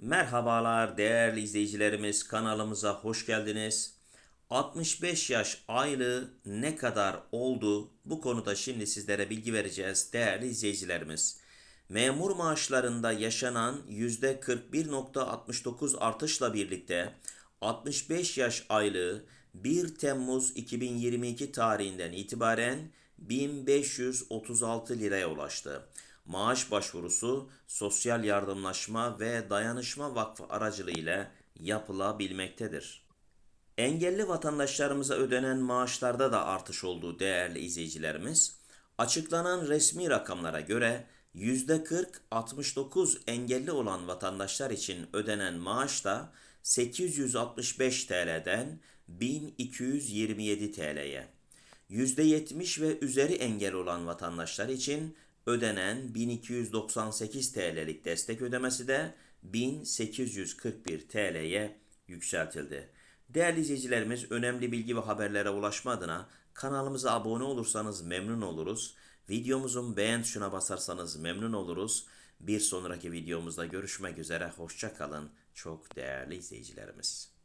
Merhabalar değerli izleyicilerimiz kanalımıza hoş geldiniz. 65 yaş aylığı ne kadar oldu? Bu konuda şimdi sizlere bilgi vereceğiz değerli izleyicilerimiz. Memur maaşlarında yaşanan %41.69 artışla birlikte 65 yaş aylığı 1 Temmuz 2022 tarihinden itibaren 1536 liraya ulaştı. Maaş başvurusu Sosyal Yardımlaşma ve Dayanışma Vakfı aracılığıyla yapılabilmektedir. Engelli vatandaşlarımıza ödenen maaşlarda da artış olduğu değerli izleyicilerimiz, açıklanan resmi rakamlara göre %40-69 engelli olan vatandaşlar için ödenen maaş da 865 TL'den 1227 TL'ye, %70 ve üzeri engel olan vatandaşlar için ödenen 1298 TL'lik destek ödemesi de 1841 TL'ye yükseltildi. Değerli izleyicilerimiz önemli bilgi ve haberlere ulaşma adına kanalımıza abone olursanız memnun oluruz. Videomuzun beğen tuşuna basarsanız memnun oluruz. Bir sonraki videomuzda görüşmek üzere. Hoşça kalın. Çok değerli izleyicilerimiz.